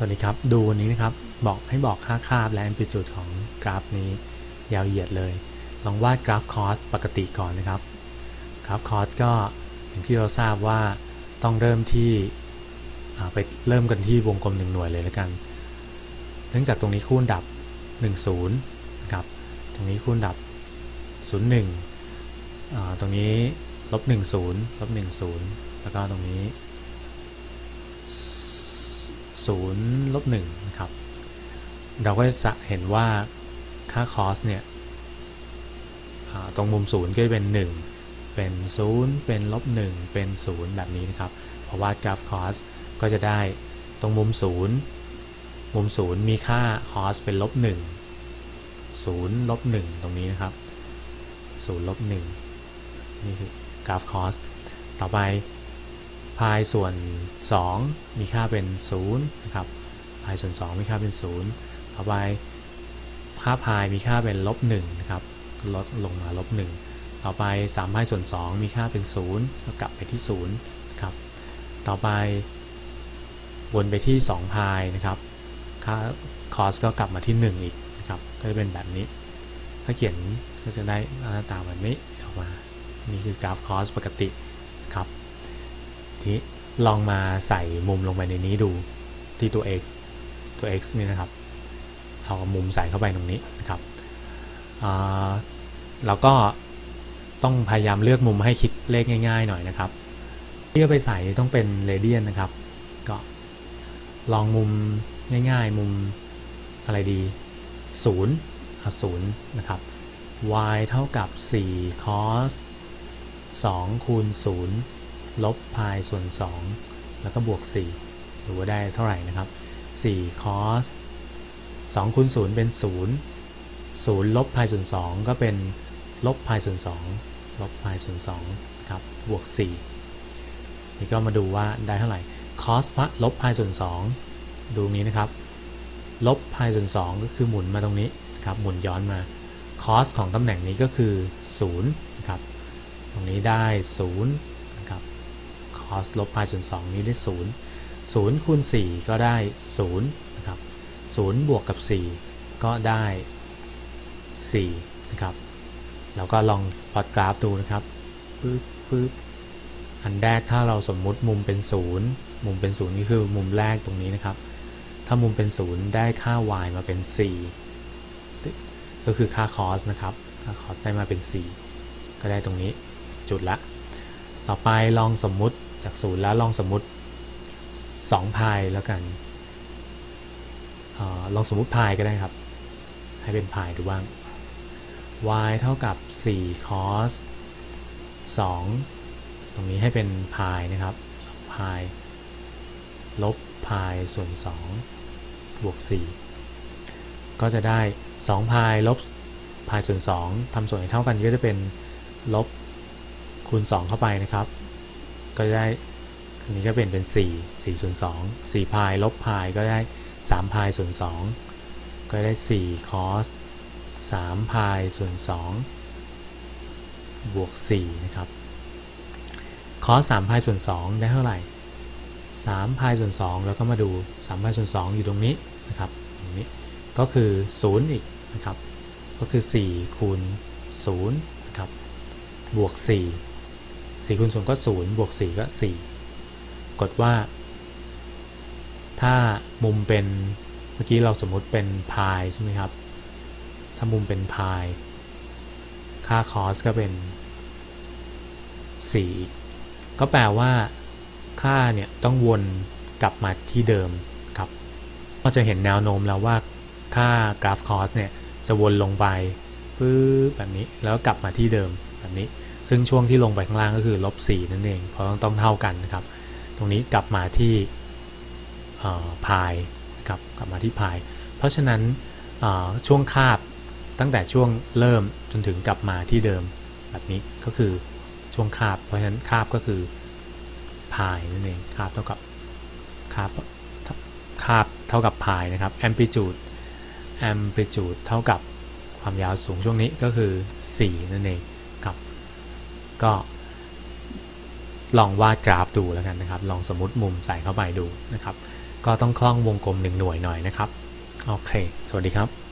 สวัสดีครับ ดูวันนี้นะครับ บอกให้บอกค่าคาบและ amplitude ของกราฟนี้ยาวเหยียดเลย ลองวาดกราฟคอสปกติก่อนนะครับ กราฟคอสก็อย่างที่เราทราบว่าต้องเริ่มที่ไปเริ่มกันที่วงกลมหนึ่งหน่วยเลยแล้วกัน เนื่องจากตรงนี้คูณดับ 1 0นะครับ ตรงนี้คูณดับ 0 1อ่าตรงนี้ลบ1 0ลบ1 0 แล้วก็ตรงนี้ 0ลบ1นะครับเราก็จะเห็นว่าค่า cos เนี่ยตรงมุม 0 ก็จะเป็น 1 เป็น 0 เป็นลบ1เป็น 0 แบบนี้นะครับเพราะว่ากราฟ cos ก็จะได้ตรงมุม 0 มุม 0 มีค่า cos เป็นลบ1 0ลบ1ตรงนี้นะครับ0ลบ1นี่คือกราฟ cos ต่อไป พายส่วน 2 มีค่าเป็น0นะครับพายส่วน 2 มีค่าเป็น0ต่อไปค่าพายมีค่าเป็นลบ1นะครับลดลงมาลบ1ต่อไป3พายส่วน 2 มีค่าเป็น0ก็กลับไปที่0นะครับต่อไปวนไปที่2พายนะครับค่า cos ก็กลับมาที่ 1 อีกนะครับก็จะเป็นแบบนี้ ถ้าเขียนก็จะได้หน้าตาแบบนี้ออกมา นี่คือกราฟ cos ปกติครับ ทีลองมาใส่มุมลงไปในนี้ดูที่ตัว x ตัว x นี่นะครับ เอามุมใส่เข้าไปตรงนี้นะครับเราก็ต้องพยายามเลือกมุมให้คิดเลขง่าย ๆ หน่อยนะครับที่จะไปใส่ต้องเป็นเรเดียนนะครับ ก็ลองมุมง่าย ๆ มุมอะไรดี0เอา0นะครับ y เท่ากับ 4 cos 2คูณ0 ลบพายส่วน 2 แล้วก็บวก 4 หรือว่าได้เท่าไหร่นะครับ4 cos 2คูณ0เป็น 0 0 ลบพายส่วน 2 ก็เป็นลบพายส่วน 2 ลบพายส่วน2ครับบวก 4 นี่ก็มาดูว่าได้เท่าไหร่ cos พลบพายส่วน 2 ดูนี้นะครับ ลบพายส่วน 2 ก็คือหมุนมาตรงนี้ครับหมุนย้อนมา cos ของตำแหน่งนี้ก็คือ0นะครับ ตรงนี้ได้0นะครับ cos ลบพายส่วน2นี้ได้ 0 0คูณ4ก็ได้0นะครับ0บวกกับ 4 ก็ได้4นะครับแล้วก็ลองพอตกราฟดูนะครับปึ๊บปึ๊บอันแรกถ้าเราสมมุติมุมเป็น 0 มุมเป็น 0 นี่คือมุมแรกตรงนี้นะครับ ถ้ามุมเป็น 0 ได้ค่า y มาเป็น 4 ก็คือค่า cos นะครับ ค่า cos ได้มาเป็น 4 ก็ได้ตรงนี้จุดละ ต่อไปลองสมมุติ จาก0แล้วลองสมมุติ2พายแล้วกันอลองสมมุติพายก็ได้ครับ ให้เป็นพายดูบ้าง y เท่ากับ 4 cos 2 ตรงนี้ให้เป็นพายนะครับพายลบพายส่วน 2 บวก 4 ก็จะได้ 2 พายลบพายส่วน 2ทำส่วนให้เท่ากันก็จะเป็นลบคูณ 2 เข้าไปนะครับ ก็ได้อันนี้ก็เป็นเป็น 4 4ส่วน2 4พายลบพายก็ได้3พายส่วน2ก็ได้4 cos 3พายส่วน2บวก4นะครับ cos 3พายส่วน2ได้เท่าไหร่3พายส่วน2แล้วก็มาดู3พายส่วน2อยู่ตรงนี้นะครับตรงนี้ก็คือ0อีกนะครับ ก็คือ 4 คูณ0นะครับ บวก 4 4คูณ0ก็0บวก4ก็ 4 กดว่า ถ้ามุมเป็นเมื่อกี้เราสมมติเป็นพายใช่ไหมครับ ถ้ามุมเป็นพาย ค่า cos ก็เป็น 4 ก็แปลว่า ค่าเนี่ยต้องวนกลับมาที่เดิมครับก็จะเห็นแนวโน้มแล้วว่าค่ากราฟ cos เนี่ยจะวนลงไปปื๊บแบบนี้แล้วกลับมาที่เดิมแบบนี้ ซึ่งช่วงที่ลงไปข้างล่างก็คือลบ4นั่นเอง เพราะต้องเท่ากันนะครับ ตรงนี้กลับมาที่พายครับกลับมาที่พาย เพราะฉะนั้นช่วงคาบตั้งแต่ช่วงเริ่มจนถึงกลับมาที่เดิมแบบนี้ก็คือช่วงคาบ เพราะฉะนั้นคาบก็คือพายนั่นเองคาบเท่ากับคาบคาบเท่ากับพายนะครับ amplitude amplitude เท่ากับความยาวสูงช่วงนี้ก็คือ 4 นั่นเอง ก็ลองวาดกราฟดูแล้วกันนะครับ ลองสมมติมุมใส่เข้าไปดูนะครับ ก็ต้องคล่องวงกลม1หน่วยหน่อยนะครับ โอเค สวัสดีครับ